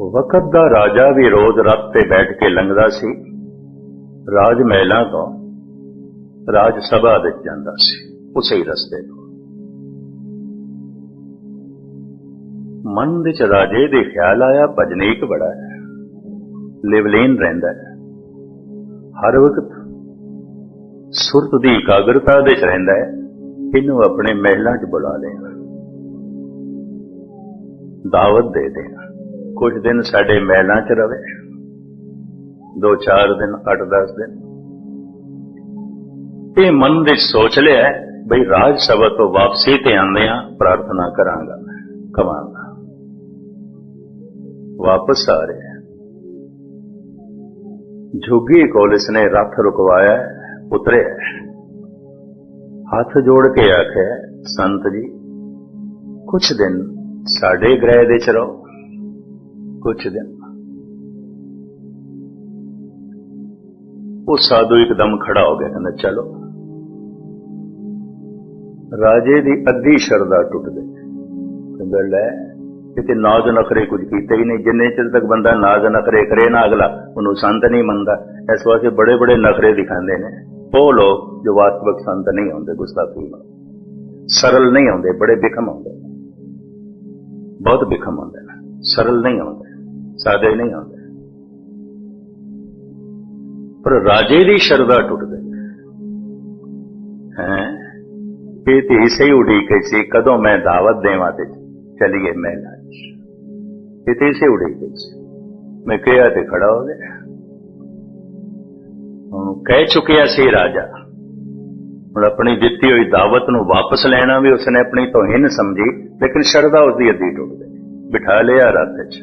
ਵਕਤ ਦਾ ਰਾਜਾ ਵੀ ਰੋਜ਼ ਰੱਤ ਤੇ ਬੈਠ ਕੇ ਲੰਘਦਾ ਸੀ। ਰਾਜ ਮਹਿਲਾਂ ਤੋਂ ਰਾਜ ਸਭਾ ਵਿੱਚ ਜਾਂਦਾ ਸੀ, ਉਸੇ ਹੀ ਰਸਤੇ ਤੋਂ। ਮਨ ਵਿੱਚ ਰਾਜੇ ਦੇ ਖਿਆਲ ਆਇਆ, ਭਜਨੀਕ ਬੜਾ ਹੈ, ਲਿਵਲੀਨ ਰਹਿੰਦਾ ਹੈ। ਹਰ ਵਕਤ ਸੁਰਤ ਦੀ ਇਕਾਗਰਤਾ ਦੇ ਚ ਰਹਿੰਦਾ ਹੈ, ਇਹਨੂੰ ਆਪਣੇ ਮਹਿਲਾਂ 'ਚ ਬੁਲਾ ਲਿਆ ਦਾਵਤ ਦੇ ਦੇਣਾ। ਕੁਝ ਦਿਨ ਸਾਡੇ ਮਹਿਲਾਂ 'ਚ ਰਵੇ, ਦੋ ਚਾਰ ਦਿਨ 8-10 ਦਿਨ। ਇਹ ਮਨ ਵਿੱਚ ਸੋਚ ਲਿਆ ਬਈ ਰਾਜ ਸਭਾ ਤੋਂ ਵਾਪਸੀ ਤੇ ਆਉਂਦੇ ਆ ਪ੍ਰਾਰਥਨਾ ਕਰਾਂਗਾ, ਕਵਾਂਗਾ। ਵਾਪਸ ਆ ਰਿਹਾ ਝੁੱਗੀ ਕੋਲ ਇਸਨੇ ਰੱਥ ਰੁਕਵਾਇਆ ਉਤਰਿਆ ਹੱਥ ਜੋੜ ਕੇ ਆਖਿਆ, ਸੰਤ ਜੀ ਕੁਝ ਦਿਨ ਸਾਡੇ ਗ੍ਰਹਿ ਦੇ ਚ ਰਹੋ। ਕੁਝ ਦਿਨ ਉਹ ਸਾਧੂ ਇੱਕਦਮ ਖੜਾ ਹੋ ਗਿਆ, ਕਹਿੰਦਾ, ਚਲੋ। ਰਾਜੇ ਦੀ ਅੱਧੀ ਸ਼ਰਧਾ ਟੁੱਟ ਗਈ ਕਹਿੰਦਾ, ਲੈ, ਕਿਤੇ ਨਾਜ਼ ਨਖਰੇ ਕੁਝ ਕੀਤੇ ਹੀ ਨਹੀਂ। ਜਿੰਨੇ ਚਿਰ ਤੱਕ ਬੰਦਾ ਨਾਜ਼ ਨਖਰੇ ਕਰੇ ਨਾ ਅਗਲਾ, ਉਹਨੂੰ ਸੰਤ ਨਹੀਂ ਮੰਨਦਾ। ਇਸ ਵਾਸਤੇ ਬੜੇ ਬੜੇ ਨਖਰੇ ਦਿਖਾਉਂਦੇ ਨੇ। ਉਹ ਲੋਕ ਜੋ ਵਾਸਤਵਿਕ ਸੰਤ ਨਹੀਂ ਹੁੰਦੇ, ਗੁਸਤਾਖੀ ਨਾਲ। ਸਰਲ ਨਹੀਂ ਹੁੰਦੇ ਬੜੇ ਬਿਖਮ ਹੁੰਦੇ ਬਹੁਤ ਬਿਖਮ ਹੁੰਦੇ ਨੇ। ਸਰਲ ਨਹੀਂ ਹੁੰਦੇ ਸਾਦੇ ਨਹੀਂ ਹੁੰਦੇ ਪਰ ਰਾਜੇ ਦੀ ਸ਼ਰਧਾ ਟੁੱਟ ਗਈ ਹੈ? ਇਹ ਤੇ ਇਸੇ ਉਡੀਕ ਸੀ, ਕਦੋਂ ਮੈਂ ਦਾਵਤ ਦੇਵਾਂ ਤੇ ਚਲੀਏ ਮੈਂ ਇਹ ਤੇ ਇਸੇ ਉਡੀਕ ਸੀ। ਮੈਂ ਕਿਹਾ ਤੇ ਖੜਾ ਹੋ ਗਿਆ। ਉਹਨੂੰ ਕਹਿ ਚੁੱਕਿਆ ਸੀ ਰਾਜਾ, ਹੁਣ ਆਪਣੀ ਦਿੱਤੀ ਹੋਈ ਦਾਵਤ ਨੂੰ ਵਾਪਸ ਲੈਣਾ ਵੀ ਉਸਨੇ ਆਪਣੀ ਤੋਹਿਨ ਸਮਝੀ, ਲੇਕਿਨ ਸ਼ਰਧਾ ਉਸਦੀ ਅੱਧੀ ਟੁੱਟ ਗਈ ਬਿਠਾ ਲਿਆ ਰੱਥ 'ਚ।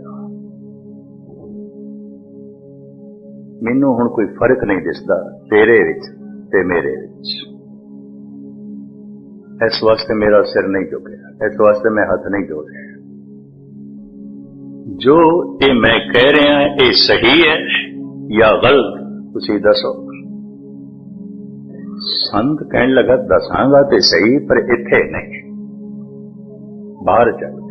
ਮੈਨੂੰ ਹੁਣ ਕੋਈ ਫ਼ਰਕ ਨਹੀਂ ਦਿਸਦਾ, ਤੇਰੇ ਵਿੱਚ ਤੇ ਮੇਰੇ ਵਿੱਚ। ਇਸ ਵਾਸਤੇ ਮੇਰਾ ਸਿਰ ਨਹੀਂ ਝੁਕਿਆ, ਇਸ ਵਾਸਤੇ ਮੈਂ ਹੱਥ ਨਹੀਂ ਜੋੜਿਆ ਜੋ ਇਹ ਮੈਂ ਕਹਿ ਰਿਹਾ, ਇਹ ਸਹੀ ਹੈ ਜਾਂ ਗਲਤ, ਤੁਸੀਂ ਦੱਸੋ। ਸੰਤ ਕਹਿਣ ਲੱਗਾ, ਦੱਸਾਂਗਾ ਤੇ ਸਹੀ, ਪਰ ਇੱਥੇ ਨਹੀਂ। ਬਾਹਰ ਚੱਲ।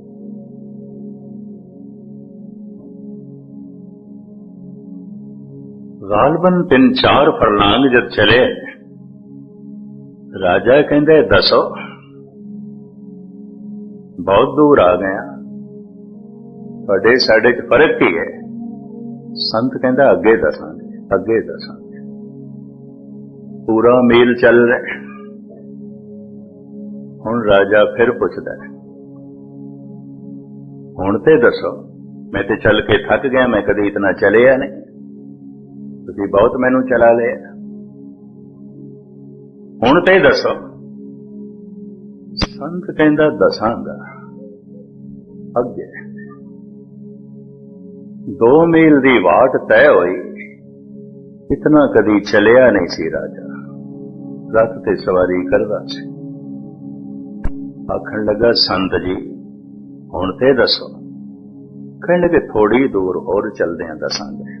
ਗਾਲਬਨ ਤਿੰਨ ਚਾਰ ਫਰਲਾਂਗ ਜਦ ਚਲੇ ਰਾਜਾ ਕਹਿੰਦੇ ਦੱਸੋ ਬਹੁਤ ਦੂਰ ਆ ਗਿਆ ਤੁਹਾਡੇ ਸਾਡੇ ਚ ਫ਼ਰਕ ਕੀ ਹੈ ਸੰਤ ਕਹਿੰਦਾ ਅੱਗੇ ਦੱਸਾਂਗੇ ਅੱਗੇ ਦੱਸਾਂਗੇ ਪੂਰਾ ਮੇਲ ਚੱਲ ਰਿਹਾ ਹੁਣ ਰਾਜਾ ਫਿਰ ਪੁੱਛਦਾ ਹੈ ਹੁਣ ਤੇ ਦੱਸੋ ਮੈਂ ਤੇ ਚੱਲ ਕੇ ਥੱਕ ਗਿਆ ਮੈਂ ਕਦੇ ਇਤਨਾ ਚਲਿਆ ਨਹੀਂ ਤੁਸੀਂ ਬਹੁਤ ਮੈਨੂੰ ਚਲਾ ਲਏ। ਹੁਣ ਤੇ ਦੱਸੋ। ਸੰਤ ਕਹਿੰਦਾ ਦਸਾਂਗਾ। ਅੱਗੇ। ਦੋ ਮੀਲ ਦੀ ਵਾਟ ਤੈ ਹੋਈ। ਇਤਨਾ ਕਦੀ ਚਲਿਆ ਨਹੀਂ ਸੀ ਰਾਜਾ। ਰੱਥ ਤੇ ਸਵਾਰੀ ਕਰਦਾ ਸੀ। ਆਖਣ ਲੱਗਾ, ਸੰਤ ਜੀ, ਹੁਣ ਤੇ ਦੱਸੋ। ਕਹਿਣ ਲੱਗੇ ਥੋੜੀ ਦੂਰ ਹੋਰ ਚੱਲਦੇ ਆਂ ਦੱਸਾਂਗੇ।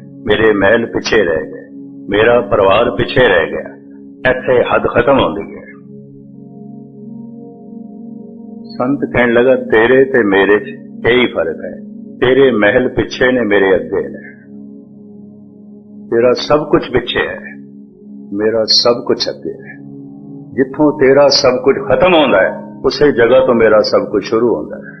ਹੈ। ਮੇਰੇ ਮਹਿਲ ਪਿੱਛੇ ਰਹਿ ਗਏ ਮੇਰਾ ਪਰਿਵਾਰ ਪਿੱਛੇ ਰਹਿ ਗਿਆ ਇੱਥੇ ਹੱਦ ਖਤਮ ਹੁੰਦੀ ਹੈ ਸੰਤ ਕਹਿਣ ਲੱਗਾ ਤੇਰੇ ਤੇ ਮੇਰੇ 'ਚ ਇਹੀ ਫ਼ਰਕ ਹੈ ਤੇਰੇ ਮਹਿਲ ਪਿੱਛੇ ਨੇ ਮੇਰੇ ਅੱਗੇ ਨੇ ਤੇਰਾ ਸਭ ਕੁਝ ਪਿੱਛੇ ਹੈ ਮੇਰਾ ਸਭ ਕੁਝ ਅੱਗੇ ਹੈ ਜਿੱਥੋਂ ਤੇਰਾ ਸਭ ਕੁਝ ਖਤਮ ਹੁੰਦਾ ਹੈ ਉਸੇ ਜਗ੍ਹਾ ਤੋਂ ਮੇਰਾ ਸਭ ਕੁਝ ਸ਼ੁਰੂ ਹੁੰਦਾ ਹੈ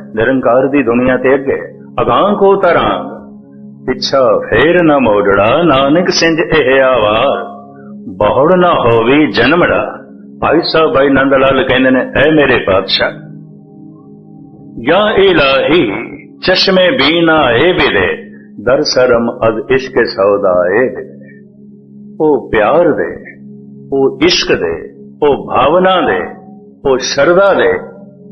ਨਿਰੰਕਾਰ ਦੀ ਦੁਨੀਆ ਤੇ ਅੱਗੇ। ਅਗਾਹ ਕੋ ਤਰਾਂ ਪਿੱਛਾ ਫੇਰ ਨਾ ਮੋੜੜਾ, ਨਾਨਕ ਸਿੰਝ ਇਹ ਆਵਾਰ ਬਹੁੜ ਨਾ ਹੋਵੀ ਜਨਮੜਾ। ਭਾਈ ਸਾਹਿਬ ਭਾਈ ਨੰਦ ਲਾਲ ਕਹਿੰਦੇ ਨੇ, ਐ ਮੇਰੇ ਪਾਤਸ਼ਾਹ, ਯਾ ਇਲਾਹੀ, ਚਸ਼ਮੇ ਬੀਨਾ ਏ ਬਿਲੇ ਦਰ ਸਰਮ ਅਜ਼ ਇਸ਼ਕ ਸੌਦਾ ਏ ਬਿਦੇ ਉਹ ਪਿਆਰ ਦੇ, ਉਹ ਇਸ਼ਕ ਦੇ, ਉਹ ਭਾਵਨਾ ਦੇ, ਉਹ ਸ਼ਰਧਾ ਦੇ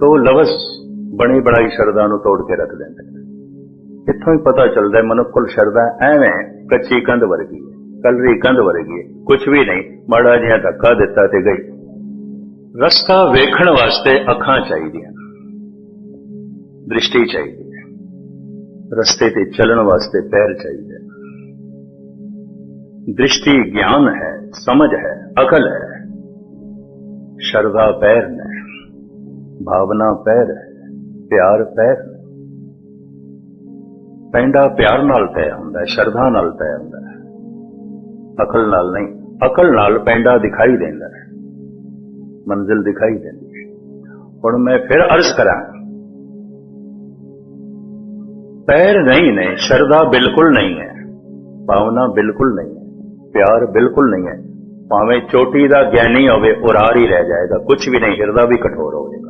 ਤੋ ਲਵਸ ਬਣੀ ਬਣਾਈ ਸ਼ਰਧਾ ਨੂੰ ਤੋੜ ਕੇ ਰੱਖ ਦਿੰਦੇ ਨੇ। ਇੱਥੋਂ ਹੀ ਪਤਾ ਚੱਲਦਾ ਮਨੁੱਖ ਕੋਲ ਸ਼ਰਧਾ ਐਵੇਂ ਕੱਚੀ ਕੰਧ ਵਰਗੀ ਹੈ, ਕਲਰੀ ਕੰਧ ਵਰਗੀ ਹੈ ਕੁਝ ਵੀ ਨਹੀਂ, ਮਾੜਾ ਜਿਹਾ ਧੱਕਾ ਦਿੱਤਾ ਤੇ ਗਈ। ਰਸਤਾ ਵੇਖਣ ਵਾਸਤੇ ਅੱਖਾਂ ਚਾਹੀਦੀਆਂ ਦ੍ਰਿਸ਼ਟੀ ਚਾਹੀਦੀ ਹੈ, ਰਸਤੇ ਤੇ ਚੱਲਣ ਵਾਸਤੇ ਪੈਰ ਚਾਹੀਦੇ ਦ੍ਰਿਸ਼ਟੀ ਗਿਆਨ ਹੈ, ਸਮਝ ਹੈ, ਅਕਲ ਹੈ। ਸ਼ਰਧਾ ਪੈਰ ਨੇ ਭਾਵਨਾ ਪੈਰ ਹੈ ਪਿਆਰ ਪੈਰ। ਪੈਂਡਾ ਪਿਆਰ ਨਾਲ ਤੈਅ ਹੁੰਦਾ, ਸ਼ਰਧਾ ਨਾਲ ਤੈਅ ਹੁੰਦਾ। ਅਕਲ ਨਾਲ ਨਹੀਂ, ਅਕਲ ਨਾਲ ਪੈਂਡਾ ਦਿਖਾਈ ਦਿੰਦਾ। ਹੈ ਮੰਜ਼ਿਲ ਦਿਖਾਈ ਦਿੰਦੀ। ਹੈ ਹੁਣ ਮੈਂ ਫਿਰ ਅਰਜ਼ ਕਰਾਂ। ਪੈਰ ਨਹੀਂ ਨੇ, ਸ਼ਰਧਾ ਬਿਲਕੁਲ ਨਹੀਂ ਹੈ। ਭਾਵਨਾ ਬਿਲਕੁਲ ਨਹੀਂ ਹੈ, ਪਿਆਰ ਬਿਲਕੁਲ ਨਹੀਂ ਹੈ। ਭਾਵੇਂ ਚੋਟੀ ਦਾ ਗਿਆਨੀ ਹੋਵੇ, ਉਰਾਰ ਹੀ ਰਹਿ ਜਾਏਗਾ ਕੁਝ ਵੀ ਨਹੀਂ, ਹਿਰਦਾ ਵੀ ਕਠੋਰ ਹੋਵੇਗਾ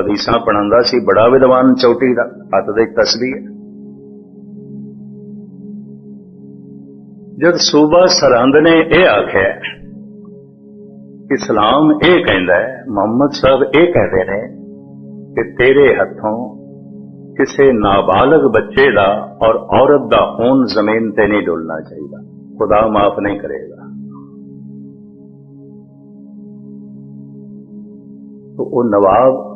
ਹਦੀਸਾਂ ਪੜਾਉਂਦਾ ਸੀ, ਬੜਾ ਵਿਦਵਾਨ ਚੌਟੀ ਦਾ, ਹੱਥ ਦੇ ਤਸਬੀਹ ਜਦ ਸੂਬਾ ਸਰਹੰਦ ਨੇ ਇਹ ਆਖਿਆ ਇਸਲਾਮ ਇਹ ਕਹਿੰਦਾ ਹੈ, ਮੁਹੰਮਦ ਸਾਹਿਬ ਇਹ ਕਹਿੰਦੇ ਨੇ ਕਿ ਤੇਰੇ ਹੱਥੋਂ ਕਿਸੇ ਨਾਬਾਲਗ ਬੱਚੇ ਦਾ ਔਰ ਔਰਤ ਦਾ ਖੂਨ ਜ਼ਮੀਨ ਤੇ ਨਹੀਂ ਡੁੱਲਣਾ ਚਾਹੀਦਾ। ਖੁਦਾ ਮਾਫ ਨਹੀਂ ਕਰੇਗਾ। ਤੋ ਉਹ ਨਵਾਬ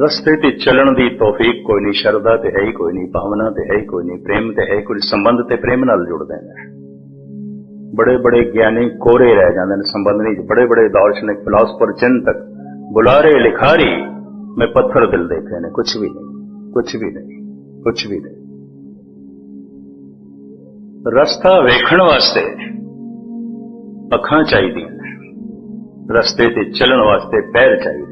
ਰਸਤੇ ਤੇ ਚੱਲਣ ਦੀ ਤੌਫੀਕ ਕੋਈ ਨਹੀਂ ਸ਼ਰਧਾ ਤੇ ਹੈ ਹੀ ਕੋਈ ਨਹੀਂ ਭਾਵਨਾ ਤੇ ਹੈ ਹੀ ਕੋਈ ਨਹੀਂ ਪ੍ਰੇਮ ਤੇ ਹੈ ਹੀ ਕੋਈ ਨਹੀਂ, ਸੰਬੰਧ ਤੇ ਪ੍ਰੇਮ ਨਾਲ ਜੁੜਦੇ ਨੇ। ਬੜੇ ਬੜੇ ਗਿਆਨੀ ਕੋਰੇ ਰਹਿ ਜਾਂਦੇ ਨੇ ਸੰਬੰਧ ਨਹੀਂ ਬੜੇ ਬੜੇ ਦਾਰਸ਼ਨਿਕ ਫਿਲਾਸਫਰ ਚਿੰਤਕ ਬੁਲਾਰੇ ਲਿਖਾਰੀ ਮੈਂ ਪੱਥਰ ਦਿਲ ਦੇਖੇ ਨੇ ਕੁਝ ਵੀ ਨਹੀਂ ਕੁਝ ਵੀ ਨਹੀਂ ਕੁਝ ਵੀ ਨਹੀਂ। ਰਸਤਾ ਵੇਖਣ ਵਾਸਤੇ ਅੱਖਾਂ ਚਾਹੀਦੀਆਂ ਨੇ ਰਸਤੇ ਤੇ ਚੱਲਣ ਵਾਸਤੇ ਪੈਰ ਚਾਹੀਦੇ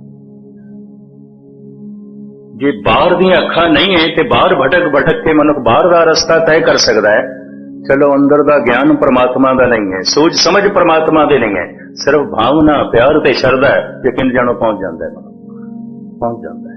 ਜੇ ਬਾਹਰ ਦੀਆਂ ਅੱਖਾਂ ਨਹੀਂ ਹੈ ਤੇ ਬਾਹਰ ਭਟਕ ਭਟਕ ਕੇ ਮਨੁੱਖ ਬਾਹਰ ਦਾ ਰਸਤਾ ਤੈਅ ਕਰ ਸਕਦਾ ਹੈ। ਚਲੋ ਅੰਦਰ ਦਾ ਗਿਆਨ ਪਰਮਾਤਮਾ ਦਾ ਨਹੀਂ ਹੈ, ਸੋਚ ਸਮਝ ਪਰਮਾਤਮਾ ਦੇ ਨਹੀਂ ਹੈ। ਸਿਰਫ ਭਾਵਨਾ, ਪਿਆਰ ਤੇ ਸ਼ਰਧਾ ਹੈ, ਯਕੀਨ ਜਾਣੋ ਪਹੁੰਚ ਜਾਂਦਾ ਹੈ ਪਹੁੰਚ ਜਾਂਦਾ